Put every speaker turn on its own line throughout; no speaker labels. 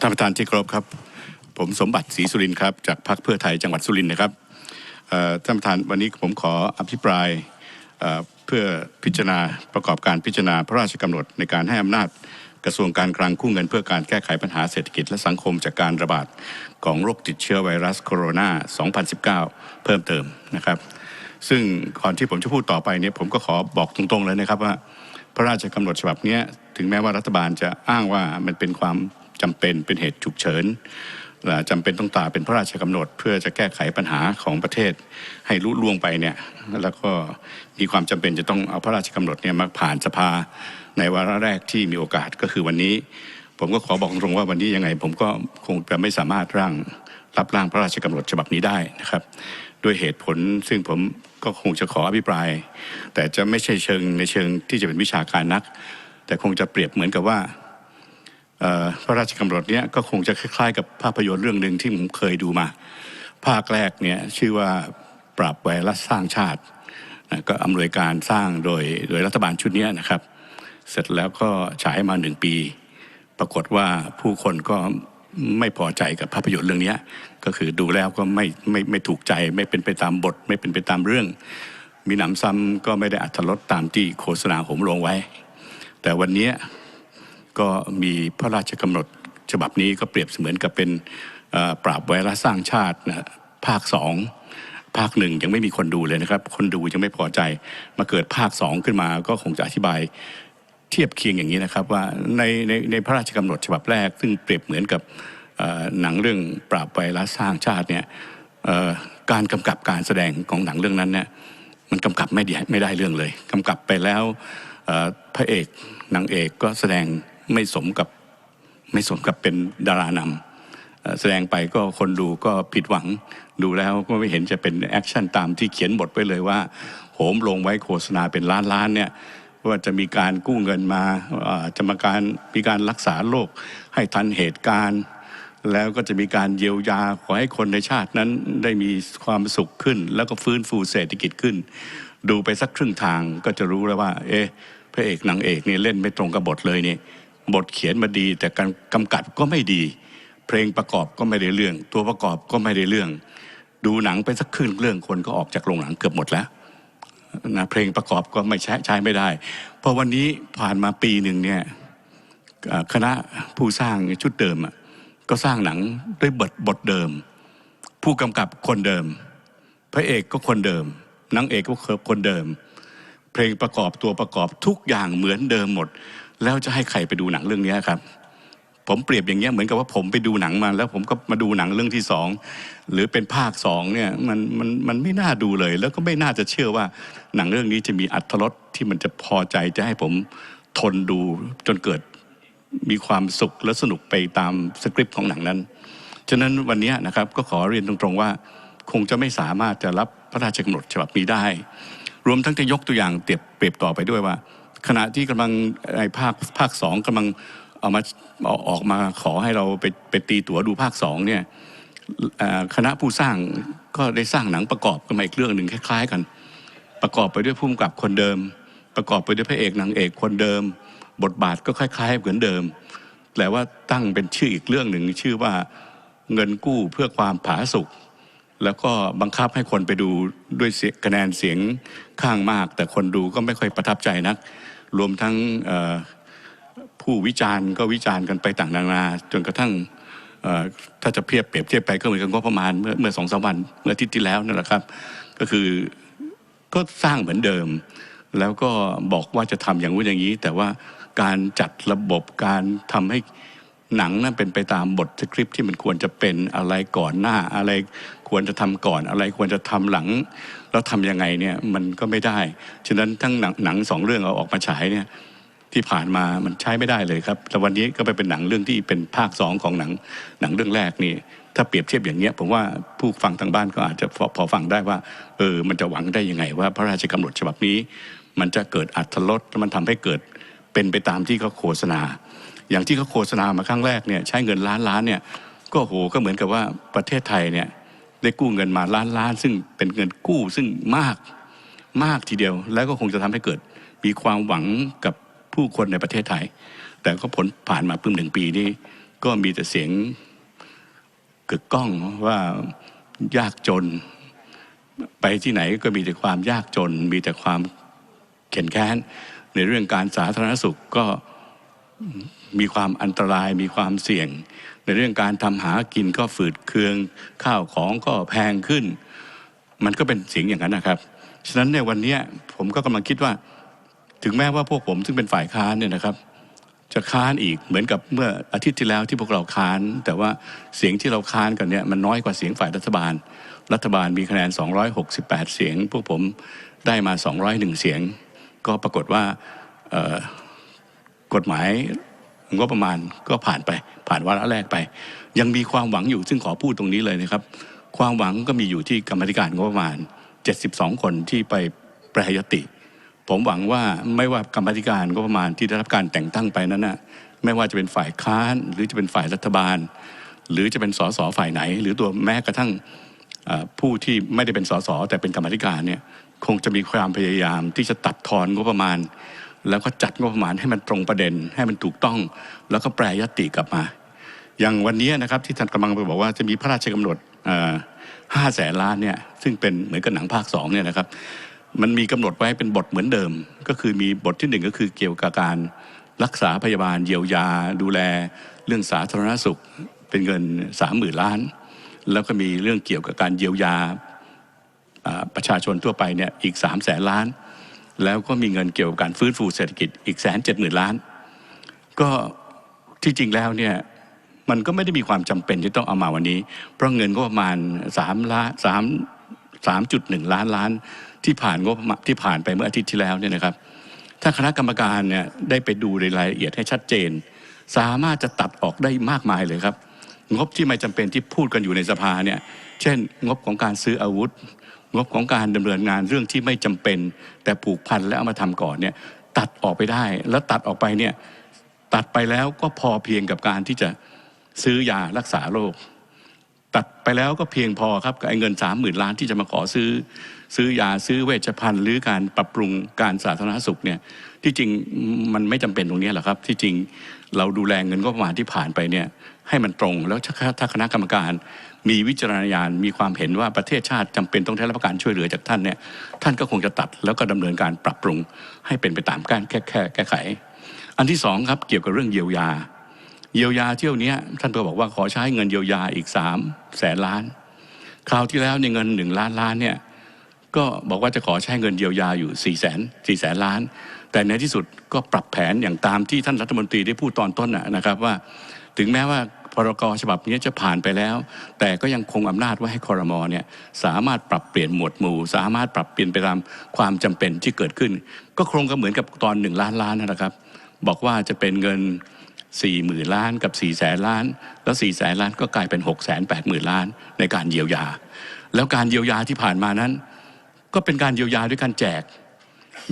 ท่านประธานที่เคารพครับ ผมสมบัติศรีสุรินครับจากพรรคเพื่อไทยจังหวัดสุรินนะครับท่านประธานวันนี้ผมขออภิปรายเพื่อพิจารณาประกอบการพิจารณาพระราชกำหนดในการให้อำนาจกระทรวงการคลังกู้เงินเพื่อการแก้ไขปัญหาเศรษฐกิจและสังคมจากการระบาดของโรคติดเชื้อไวรัสโคโรนา 2019 เพิ่มเติมนะครับ ซึ่งก่อนที่ผมจะพูดต่อไปเนี่ยผมก็ขอบอกตรงๆเลยนะครับว่า พระราชกำหนดฉบับนี้ถึงแม้ว่ารัฐบาลจะอ้างว่ามันเป็นความ จำเป็นเป็นเหตุฉุกเฉินจำเป็นต้องตราเป็นพระราชกำหนด เพื่อจะแก้ไขปัญหาของประเทศให้ลุล่วงไปเนี่ยแล้วก็มีความจำเป็นจะต้องเอาพระราชกำหนดเนี่ยมาผ่านสภาในวาระแรกที่มีโอกาสก็คือวันนี้ ผมก็ขอบอกตรงว่าวันนี้ยังไง ผมก็คงจะไม่สามารถร่างรับร่างพระราชกำหนดฉบับนี้ได้นะครับ ด้วยเหตุผลซึ่งผมก็คงจะขออภิปราย แต่จะไม่ใช่เชิงในเชิงที่จะเป็นวิชาการนัก แต่คงจะเปรียบเหมือนกับว่า พระราชกำหนดเนี้ยก็คงจะคล้ายๆ กับภาพยนตร์เรื่องหนึ่งที่ผมเคยดูมา ภาคแรกเนี่ยชื่อว่าปราบไวรัสสร้างชาตินะก็อำนวยการสร้างโดยโดยรัฐบาลชุดนี้นะครับ เสร็จแล้วก็ฉายมาหนึ่งปี ปรากฏว่าผู้คนก็ไม่พอใจกับภาพยนตร์เรื่องนี้ก็คือดูแล้วก็ไม่ไม่ไม่ถูกใจ ไม่เป็นไปตามบท ไม่เป็นไปตามเรื่อง มีหนำซ้ำก็ไม่ได้อัตลดตามที่โฆษณาผมลงไว้ แต่วันนี้ ก็มีพระราชกำหนดฉบับนี้ก็เปรียบเสมือนกับเป็นปราบไวรัสสร้างชาตินะภาคสองภาคหนึ่งยังไม่มีคนดูเลยนะครับ คนดูยังไม่พอใจมาเกิดภาคสองขึ้นมาก็คงจะอธิบายเทียบเคียงอย่างนี้นะครับว่าในในในพระราชกำหนดฉบับแรก ซึ่งเปรียบเหมือนกับหนังเรื่องปราบไวรัสสร้างชาติเนี่ยการกำกับการแสดงของหนังเรื่องนั้นเนี่ยมันกำกับไม่ได้ไม่ได้เรื่องเลยกำกับไปแล้วพระเอกนางเอกก็แสดง ไม่สมกับไม่สมกับเป็นดารานำแสดงไปก็คนดูก็ผิดหวังดูแล้วก็ไม่เห็นจะเป็นแอคชั่นตามที่เขียนบทไว้เลยว่าโหมลงไว้โฆษณาเป็นล้านล้านๆเนี่ยว่าจะมีการกู้เงินมาจะมาการมีการรักษาโรคให้ทันเหตุการณ์แล้วก็จะมีการเยียวยาขอให้คนในชาตินั้นได้มีความสุขขึ้น แล้วก็ฟื้นฟูเศรษฐกิจขึ้น ดูไปสักครึ่งทางก็จะรู้แล้วว่า เอ๊ะพระเอกนางเอกนี่เล่นไม่ตรงกับบทเลยนี่ บทเขียนมาดี แต่การกำกับก็ไม่ดี เพลงประกอบก็ไม่ได้เรื่อง ตัวประกอบก็ไม่ได้เรื่อง ดูหนังไปสักครึ่งเรื่องคนก็ออกจากโรงหนังเกือบหมดแล้วนะเพลงประกอบก็ไม่ใช้ใช้ไม่ได้ เพราะวันนี้ผ่านมาปีหนึ่งเนี่ยคณะผู้สร้างชุดเดิมก็สร้างหนังด้วยบทบทเดิม ผู้กำกับคนเดิม พระเอกก็คนเดิมนางเอกก็คนเดิม เพลงประกอบตัวประกอบทุกอย่างเหมือนเดิมหมด แล้วจะให้ใครไปดูหนังเรื่องนี้ครับ ผมเปรียบอย่างเงี้ยเหมือนกับว่าผมไปดูหนังมา แล้วผมก็มาดูหนังเรื่องที่สองหรือเป็นภาคสองเนี่ยมันมันมันไม่น่าดูเลย แล้วก็ไม่น่าจะเชื่อว่าหนังเรื่องนี้จะมีอัตรสที่มันจะพอใจจะให้ผมทนดูจนเกิดมีความสุขและสนุกไปตามสคริปต์ของหนังนั้น ฉะนั้นวันนี้นะครับก็ขอเรียนตรงๆว่า คงจะไม่สามารถจะรับพระราชกำหนดฉบับนี้ได้ รวมทั้งจะยกตัวอย่างเปรียบเปรียบต่อไปด้วยว่า ขณะที่กำลังในภาคภาคสองกำลังเอามาออกมาขอให้เราไปไปตีตั๋วดูภาคสองเนี่ยคณะผู้สร้างก็ได้สร้างหนังประกอบกันมาอีกเรื่องหนึ่งคล้าย ๆ กัน ประกอบไปด้วยผู้กำกับคนเดิม ประกอบไปด้วยพระเอกนางเอกคนเดิม บทบาทก็คล้าย ๆ เหมือนเดิม แต่ว่าตั้งเป็นชื่ออีกเรื่องหนึ่งชื่อว่าเงินกู้เพื่อความผาสุกแล้วก็บังคับให้คนไปดูด้วยเสียคะแนนเสียงข้างมาก แต่คนดูก็ไม่ค่อยประทับใจนัก รวมทั้งผู้วิจารณ์ก็วิจารณ์กันไปต่างนานาจนกระทั่งถ้าจะเพียบเปรียบเทียบไปก็เหมือนกับงบประมาณเมื่อเมื่อสองสามวันเมื่ออาทิตย์ที่แล้วนั่นแหละครับ ก็คือก็สร้างเหมือนเดิม แล้วก็บอกว่าจะทำอย่างนู้นอย่างนี้ แต่ว่าการจัดระบบการทำให้หนังนั้นเป็นไปตามบทสคริปต์ที่มันควรจะเป็นอะไรก่อนหน้าอะไรควรจะทำก่อนอะไรควรจะทำหลัง แล้วทำยังไงเนี่ยมันก็ไม่ได้ ฉะนั้นทั้งหนังนงสองเรื่องเอาออกมาฉายเนี่ยที่ผ่านมามันใช้ไม่ได้เลยครับแต่วันนี้ก็ไปเป็นหนังเรื่องที่เป็นภาคสองของหนังหนังเรื่องแรกนี่ ถ้าเปรียบเทียบอย่างเงี้ยผมว่าผู้ฟังทางบ้านก็อาจจะพอพอฟังได้ว่าเออมันจะหวังได้ยังไง ว่าพระราชกำหนดฉบับนี้ มันจะเกิดอัตลดมันทำให้เกิดเป็นไปตามที่เขาโฆษณา อย่างที่เขาโฆษณามาครั้งแรกเนี่ยใช้เงินล้านล้านเนี่ยก็โหก็เหมือนกับว่าประเทศไทยเนี่ย ได้กู้เงินมาล้านล้าน ซึ่งเป็นเงินกู้ซึ่งมากมากทีเดียว แล้วก็คงจะทำให้เกิดมีความหวังกับผู้คนในประเทศไทย แต่ก็ผลผ่านมาเพิ่งหนึ่งปีนี้ก็มีแต่เสียงกึกก้องว่ายากจน ไปที่ไหนก็มีแต่ความยากจน มีแต่ความเข็นแค้น ในเรื่องการสาธารณสุขก็มีความอันตรายมีความเสี่ยง ในเรื่องการทำหากินก็ฝืดเคืองข้าวของก็แพงขึ้น มันก็เป็นเสียงอย่างนั้นนะครับฉะนั้นในวันนี้ผมก็กำลังคิดว่า ถึงแม้ว่าพวกผมซึ่งเป็นฝ่ายค้านเนี่ยนะครับ จะค้านอีกเหมือนกับเมื่ออาทิตย์ที่แล้วที่พวกเราค้าน แต่ว่าเสียงที่เราค้านกันเนี่ยมันน้อยกว่าเสียงฝ่ายรัฐบาล รัฐบาลมีคะแนน 268 เสียง พวกผมได้มา 201 เสียง ก็ปรากฏว่ากฎหมาย งบประมาณก็ผ่านไป ผ่านวาระแรกไป ยังมีความหวังอยู่ซึ่งขอพูดตรงนี้เลยนะครับ ความหวังก็มีอยู่ที่กรรมธิการงบประมาณ 72 คนที่ไปแปรยติ ผมหวังว่าไม่ว่ากรรมธิการงบประมาณที่ได้รับการแต่งตั้งไปนั้นนะไม่ว่าจะเป็นฝ่ายค้านหรือจะเป็นฝ่ายรัฐบาล หรือจะเป็นสสฝ่ายไหน หรือตัวแม้กระทั่งผู้ที่ไม่ได้เป็นสสแต่เป็นกรรมธิการเนี่ยคงจะมีความพยายามที่จะตัดทอนงบประมาณ แล้วก็จัดงบประมาณให้มันตรงประเด็นให้มันถูกต้อง แล้วก็แปรยติกลับมา อย่างวันนี้นะครับที่ท่านกำลังไปบอกว่าจะมีพระราชกำหนดห้าแสนล้านเนี่ยซึ่งเป็นเหมือนกับหนังภาคสองเนี่ยนะครับมันมีกำหนดไว้เป็นบทเหมือนเดิม ก็คือมีบทที่หนึ่งก็คือเกี่ยวกับการรักษาพยาบาลเยียวยา ดูแลเรื่องสาธารณสุขเป็นเงินสามหมื่นล้าน แล้วก็มีเรื่องเกี่ยวกับการเยียวยาประชาชนทั่วไปเนี่ยอีกสามแสนล้าน แล้วก็มีเงินเกี่ยวกับการฟื้นฟูเศรษฐกิจอีกแสนเจ็ดหมื่นล้าน ก็ที่จริงแล้วเนี่ยมันก็ไม่ได้มีความจำเป็นที่ต้องเอามาวันนี้ เพราะเงินก็ประมาณสามล้านสามสามจุดหนึ่งล้านล้านที่ผ่านงบที่ผ่านไปเมื่ออาทิตย์ที่แล้วเนี่ยนะครับ ถ้าคณะกรรมการเนี่ยได้ไปดูรายละเอียดให้ชัดเจน สามารถจะตัดออกได้มากมายเลยครับ งบที่ไม่จำเป็นที่พูดกันอยู่ในสภาเนี่ยเช่น งบของการซื้ออาวุธ งบของการดำเนินงานเรื่องที่ไม่จำเป็น แต่ผูกพันแล้วเอามาทำก่อนเนี่ยตัดออกไปได้ แล้วตัดออกไปเนี่ยตัดไปแล้วก็พอเพียงกับการที่จะซื้อยารักษาโรคตัดไปแล้วก็เพียงพอครับกับไอ้เงินสามหมื่นล้านที่จะมาขอซื้อ ซื้อยาซื้อเวชภัณฑ์ หรือการปรับปรุงการสาธารณสุขเนี่ยที่จริงมันไม่จำเป็นตรงนี้แหละครับ ที่จริงเราดูแลเงินก็ประมาณที่ผ่านไปเนี่ย ให้มันตรง แล้วถ้าคณะกรรมการมีวิจารณญาณมีความเห็นว่าประเทศชาติจำเป็นต้องได้รับการช่วยเหลือจากท่านเนี่ยท่านก็คงจะตัดแล้วก็ดำเนินการปรับปรุง ให้เป็นไปตามการแก้แก้แก้ไข อันที่สองครับเกี่ยวกับเรื่องเยียวยา เยียวยาเที่ยวนี้ท่านก็บอกว่าขอใช้เงินเยียวยาอีกสามแสนล้าน คราวที่แล้วในเงินหนึ่งล้านล้านเนี่ยก็บอกว่าจะขอใช้เงินเยียวยาอยู่4ี่แสนสี่แสนล้าน แต่ในที่สุดก็ปรับแผนอย่างตามที่ท่านรัฐมนตรีได้พูดตอนต้นนะครับว่า ถึงแม้ว่า พรกฉบับนี้จะผ่านไปแล้ว แต่ก็ยังคงอำนาจไว้ให้คอรมอเนี่ยสามารถปรับเปลี่ยนหมวดหมู่ สามารถปรับเปลี่ยนไปตามความจำเป็นที่เกิดขึ้น ก็คงก็เหมือนกับตอนหนึ่งล้านล้านนะครับ บอกว่าจะเป็นเงิน4หมื่นล้านกับ4แสนล้าน แล้ว4แสนล้านก็กลายเป็น6แสน8หมื่นล้านในการเยียวยา แล้วการเยียวยาที่ผ่านมานั้น ก็เป็นการเยียวยาด้วยการแจก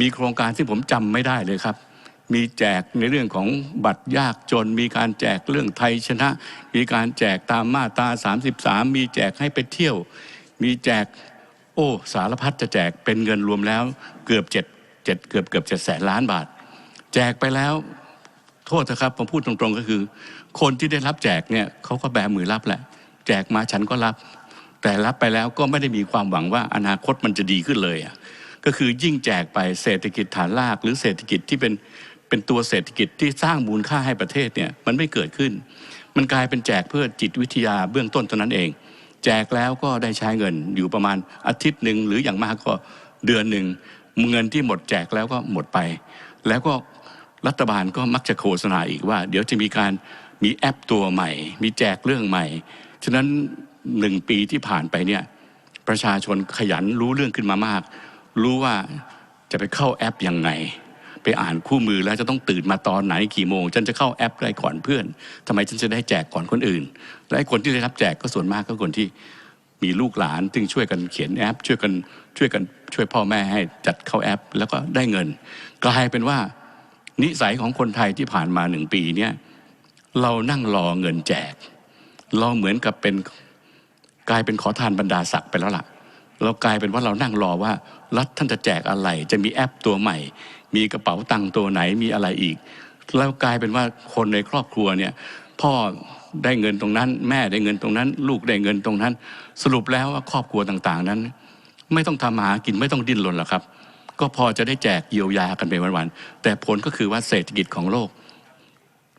มีโครงการที่ผมจำไม่ได้เลยครับ มีแจกในเรื่องของบัตรยากจน มีการแจกเรื่องไทยชนะ มีการแจกตามมาตรา33 มีแจกให้ไปเที่ยว มีแจกโอ้สารพัดจะแจกเป็นเงินรวมแล้วเกือบเจ็ดเจ็ดเกือบเกือบเจ็ดแสนล้านบาท แจกไปแล้ว โทษนะครับผมพูดตรงๆก็คือ คนที่ได้รับแจกเนี่ยเขาก็แบมือรับแหละ แจกมาฉันก็รับ แต่รับไปแล้วก็ไม่ได้มีความหวังว่าอนาคตมันจะดีขึ้นเลยอะก็คือยิ่งแจกไปเศรษฐกิจฐานราก หรือเศรษฐกิจที่เป็น เป็นตัวเศรษฐกิจที่สร้างมูลค่าให้ประเทศเนี่ยมันไม่เกิดขึ้น มันกลายเป็นแจกเพื่อจิตวิทยาเบื้องต้นเท่านั้นเอง แจกแล้วก็ได้ใช้เงินอยู่ประมาณอาทิตย์หนึ่งหรืออย่างมากก็เดือนหนึ่งเงินที่หมดแจกแล้วก็หมดไป แล้วก็รัฐบาลก็มักจะโฆษณาอีกว่า เดี๋ยวจะมีการมีแอปตัวใหม่ มีแจกเรื่องใหม่ ฉะนั้นหนึ่งปีที่ผ่านไปเนี่ยประชาชนขยันรู้เรื่องขึ้นมามาก รู้ว่าจะไปเข้าแอปยังไง ไปอ่านคู่มือแล้วจะต้องตื่นมาตอนไหนกี่โมง ฉันจะเข้าแอปได้ก่อนเพื่อนทำไมฉันจะได้แจกก่อนคนอื่น และคนที่ได้รับแจกก็ส่วนมากก็คนที่มีลูกหลานซึ่งช่วยกันเขียนแอป ช่วยกันช่วยกันช่วยพ่อแม่ให้จัดเข้าแอป แล้วก็ได้เงิน กลายเป็นว่า นิสัยของคนไทยที่ผ่านมาหนึ่งปีเนี่ยเรานั่งรอเงินแจก เราเหมือนกับเป็นกลายเป็นขอทานบรรดาศักดิ์ไปแล้วล่ะ เรากลายเป็นว่าเรานั่งรอว่ารัฐท่านจะแจกอะไร จะมีแอปตัวใหม่ มีกระเป๋าตังค์ตัวไหนมีอะไรอีก แล้วกลายเป็นว่าคนในครอบครัวเนี่ยพ่อได้เงินตรงนั้น แม่ได้เงินตรงนั้น ลูกได้เงินตรงนั้น สรุปแล้วว่าครอบครัวต่างๆนั้น ไม่ต้องทำมาหากินไม่ต้องดิ้นรนหรอกครับ ก็พอจะได้แจกเยียวยากันไปวันๆแต่ผลก็คือว่าเศรษฐกิจของโลก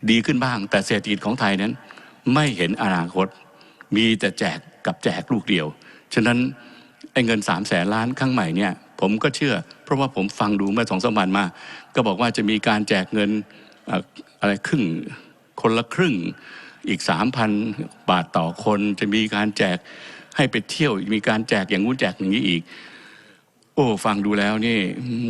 ดีขึ้นบ้าง แต่เศรษฐกิจของไทยนั้น ไม่เห็นอนาคต มีแต่แจกกับแจกลูกเดียวฉะนั้น ไอ้เงินสามแสนล้านครั้งใหม่เนี่ยผมก็เชื่อ เพราะว่าผมฟังดูเมื่อสองสามวันมา ก็บอกว่าจะมีการแจกเงินเอ่อะไรครึ่งคนละครึ่งอีกสามพันบาทต่อคน จะมีการแจกให้ไปเที่ยว มีการแจกอย่างงู้นแจกอย่างนี้อีก โอ้ฟังดูแล้วนี่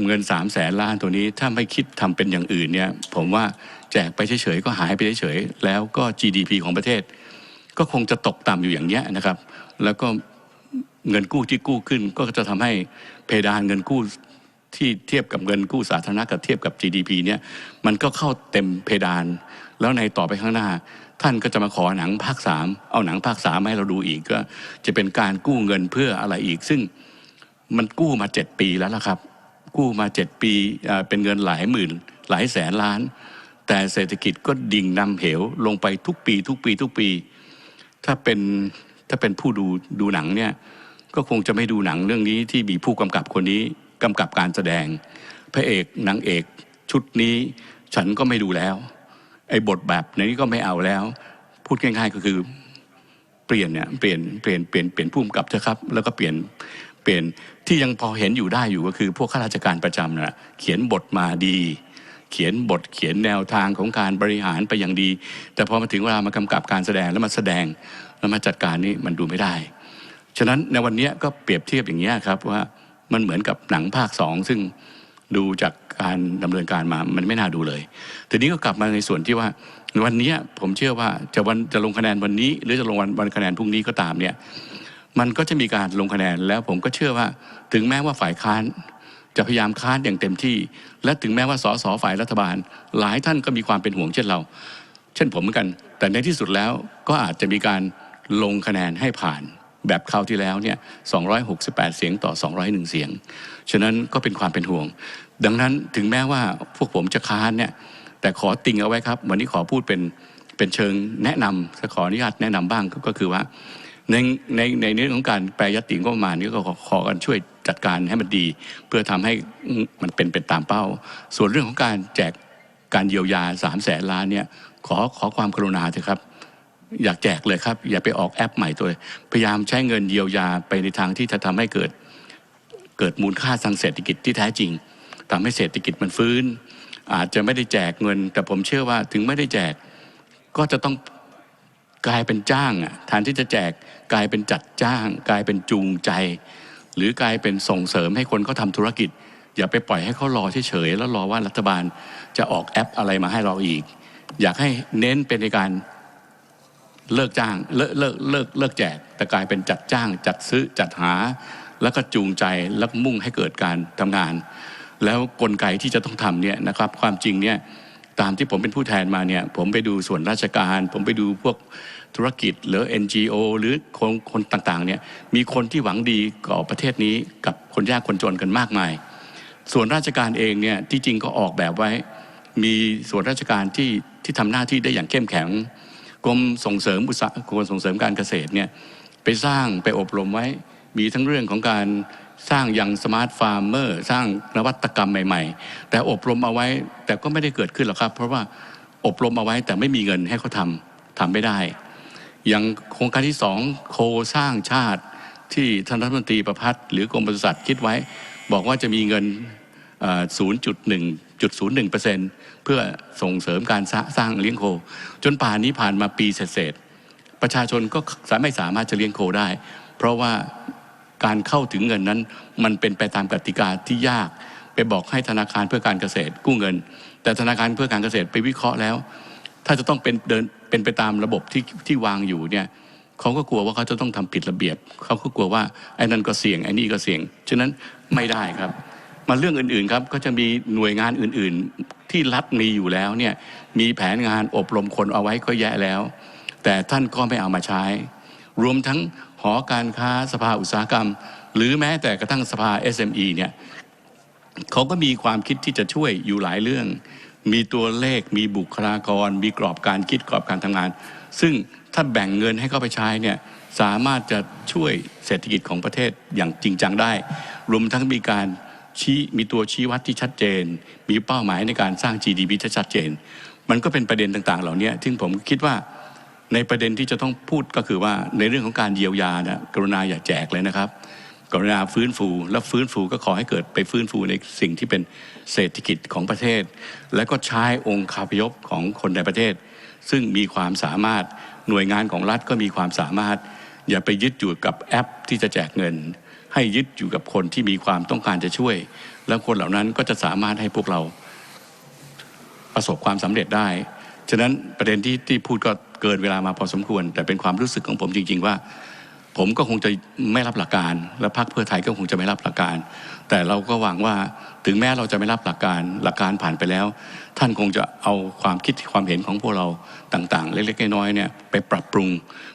เงินสามแสนล้านตัวนี้ ถ้าไม่คิดทำเป็นอย่างอื่นเนี่ย ผมว่าแจกไปเฉยๆก็หายไปเฉยๆแล้วก็ GDP ของประเทศ ก็คงจะตกต่ำอยู่อย่างเนี้ยนะครับ แล้วก็ เงินกู้ที่กู้ขึ้นก็จะทำให้เพดานเงินกู้ที่เทียบกับเงินกู้สาธารณะกับเทียบกับ GDP เนี่ยมันก็เข้าเต็มเพดาน แล้วในต่อไปข้างหน้า ท่านก็จะมาขอหนังภาคสามเอาหนังภาคสามมาให้เราดูอีกก็ จะเป็นการกู้เงินเพื่ออะไรอีก ซึ่งมันกู้มาเจ็ดปีแล้วล่ะครับ กู้มาเจ็ดปีเอ่อเป็นเงินหลายหมื่น หลายแสนล้าน แต่เศรษฐกิจก็ดิ่งนำเหวลงไปทุกปี ทุกปีทุกปี ถ้าเป็นถ้าเป็นผู้ดูดูหนังเนี่ย ก็คงจะไม่ดูหนังเรื่องนี้ที่มีผู้กำกับคนนี้กำกับการแสดง พระเอกนางเอก ชุดนี้ฉันก็ไม่ดูแล้ว ไอ้บทแบบนี้ก็ไม่เอาแล้ว พูดง่าย ๆก็คือเปลี่ยนเนี่ยเปลี่ยนเปลี่ยนเปลี่ยนเปลี่ยนผู้กำกับเถอะครับ แล้วก็เปลี่ยนเปลี่ยนที่ยังพอเห็นอยู่ได้อยู่ก็คือ พวกข้าราชการประจำนะเขียนบทมาดี เขียนบทเขียนแนวทางของการบริหารไปอย่างดี แต่พอมาถึงเวลามากำกับการแสดงแล้วมาแสดงแล้วมาจัดการนี่มันดูไม่ได้ ฉะนั้นในวันนี้ก็เปรียบเทียบอย่างนี้ครับว่ามันเหมือนกับหนังภาคสองซึ่งดูจากการดำเนินการมามันไม่น่าดูเลย ทีนี้ก็กลับมาในส่วนที่ว่าวันนี้ผมเชื่อว่าจะวันจะลงคะแนนวันนี้ หรือจะลงวันวันคะแนนพรุ่งนี้ก็ตามเนี่ยมันก็จะมีการลงคะแนนแล้วผมก็เชื่อว่า ถึงแม้ว่าฝ่ายค้านจะพยายามค้านอย่างเต็มที่ และถึงแม้ว่าสสฝ่ายรัฐบาล หลายท่านก็มีความเป็นห่วงเช่นเรา เช่นผมเหมือนกัน แต่ในที่สุดแล้วก็อาจจะมีการลงคะแนนให้ผ่าน แบบคราวที่แล้วเนี่ย 268 เสียงต่อ 201 เสียง ฉะนั้นก็เป็นความเป็นห่วง ดังนั้นถึงแม้ว่าพวกผมจะค้านเนี่ย แต่ขอติงเอาไว้ครับ วันนี้ขอพูดเป็นเป็นเชิงแนะนำจะขออนุญาตแนะนำบ้างก็คือว่า ในในในเรื่องของการแปรยติงบประมาณนี้ก็ขอขอกันช่วยจัดการให้มันดี เพื่อทำให้มันเป็นเป็นตามเป้า ส่วนเรื่องของการแจกการเยียวยาสามแสนล้านเนี่ยขอขอความกรุณาเถอะครับ อยากแจกเลยครับ อย่าไปออกแอปใหม่ตัวเลยพยายามใช้เงินเยียวยาไปในทางที่จะทำให้เกิดเกิดมูลค่าทางเศรษฐกิจที่แท้จริงทำให้เศรษฐกิจมันฟื้น อาจจะไม่ได้แจกเงิน แต่ผมเชื่อว่าถึงไม่ได้แจก ก็จะต้องกลายเป็นจ้างอะแทนที่จะแจกกลายเป็นจัดจ้าง กลายเป็นจูงใจ หรือกลายเป็นส่งเสริมให้คนเขาทำธุรกิจ อย่าไปปล่อยให้เขารอเฉยๆแล้วรอว่ารัฐบาลจะออกแอปอะไรมาให้เราอีก อยากให้เน้นเป็นในการ เลิกจ้างเลิกเลิกเลิกเลิกแจก แต่กลายเป็นจัดจ้างจัดซื้อจัดหา แล้วก็จูงใจแล้วมุ่งให้เกิดการทำงาน แล้วกลไกที่จะต้องทำเนี่ยนะครับความจริงเนี่ยตามที่ผมเป็นผู้แทนมาเนี่ยผมไปดูส่วนราชการ ผมไปดูพวกธุรกิจหรือ NGO หรือคนคนต่างๆเนี่ยมีคนที่หวังดีก่อประเทศนี้กับคนยากคนจนกันมากมาย ส่วนราชการเองเนี่ยที่จริงก็ออกแบบไว้ มีส่วนราชการที่ที่ทำหน้าที่ได้อย่างเข้มแข็ง กรมส่งเสริมอุตสาหกรมส่งเสริมการเกษตรเนี่ยไปสร้างไปอบรมไว้ มีทั้งเรื่องของการสร้างยังสมาร์ทฟาร์มเมอร์สร้างนวัตกรรมใหม่ ๆ แต่อบรมเอาไว้แต่ก็ไม่ได้เกิดขึ้นหรอกครับ เพราะว่าอบรมเอาไว้แต่ไม่มีเงินให้เขาทำทำไม่ได้ อย่างโครงการที่สองโคสร้างชาติที่ท่านรัฐมนตรีประพัฒน์หรือกรมปศุสัตว์คิดไว้ บอกว่าจะมีเงิน 0.1.01%เพื่อส่งเสริมการสร้างเลี้ยงโค จนป่านนี้ผ่านมาปีเศษประชาชนก็ไม่สามารถจะเลี้ยงโคได้ เพราะว่าการเข้าถึงเงินนั้น มันเป็นไปตามกติกาที่ยาก ไปบอกให้ธนาคารเพื่อการเกษตรกู้เงิน แต่ธนาคารเพื่อการเกษตรไปวิเคราะห์แล้ว ถ้าจะต้องเป็นเดินเป็นไปตามระบบที่ที่วางอยู่เนี่ยเขาก็กลัวว่าเขาจะต้องทำผิดระเบียบ เขาก็กลัวว่าไอ้นั่นก็เสี่ยงไอ้นี่ก็เสี่ยง ฉะนั้นไม่ได้ครับ มาเรื่องอื่นๆครับก็จะมีหน่วยงานอื่นๆ ที่รัฐมีอยู่แล้วเนี่ยมีแผนงานอบรมคนเอาไว้ก็แย่แล้ว แต่ท่านก็ไม่เอามาใช้ รวมทั้งหอการค้าสภาอุตสาหกรรม หรือแม้แต่กระทั่งสภา SME เนี่ยเขาก็มีความคิดที่จะช่วยอยู่หลายเรื่อง มีตัวเลขมีบุคลากร มีกรอบการคิดกรอบการทำงาน ซึ่งถ้าแบ่งเงินให้เขาไปใช้เนี่ยสามารถจะช่วยเศรษฐกิจของประเทศอย่างจริงจังได้ รวมทั้งมีการ ชี้มีตัวชี้วัดที่ชัดเจน มีเป้าหมายในการสร้าง GDP ที่ชัดเจน มันก็เป็นประเด็นต่างๆ เหล่านี้ซึ่ผมคิดว่าในประเด็นที่จะต้องพูดก็คือว่าในเรื่องของการเยียวยานะกรุณาอย่าแจกเลยนะครับ กรุณาฟื้นฟู และฟื้นฟูก็ขอให้เกิดไปฟื้นฟูในสิ่งที่เป็นเศรษฐกิจของประเทศ และก็ใช้องค์คาพยพของคนในประเทศ ซึ่งมีความสามารถหน่วยงานของรัฐก็มีความสามารถ อย่าไปยึดอยู่กับแอปที่จะแจกเงิน ให้ยึดอยู่กับคนที่มีความต้องการจะช่วย แล้วคนเหล่านั้นก็จะสามารถให้พวกเราประสบความสำเร็จได้ ฉะนั้นประเด็นที่ที่พูดก็เกินเวลามาพอสมควร แต่เป็นความรู้สึกของผมจริง ๆ ว่า ผมก็คงจะไม่รับหลักการ และพรรคเพื่อไทยก็คงจะไม่รับหลักการ แต่เราก็หวังว่าถึงแม้เราจะไม่รับหลักการหลักการผ่านไปแล้ว ท่านคงจะเอาความคิดความเห็นของพวกเราต่างๆ เล็กๆน้อยๆเนี่ยไปปรับปรุง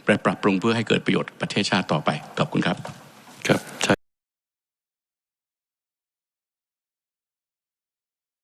ไปปรับปรุงเพื่อให้เกิดประโยชน์ประเทศชาติต่อไปขอบคุณครับ
ครับใช่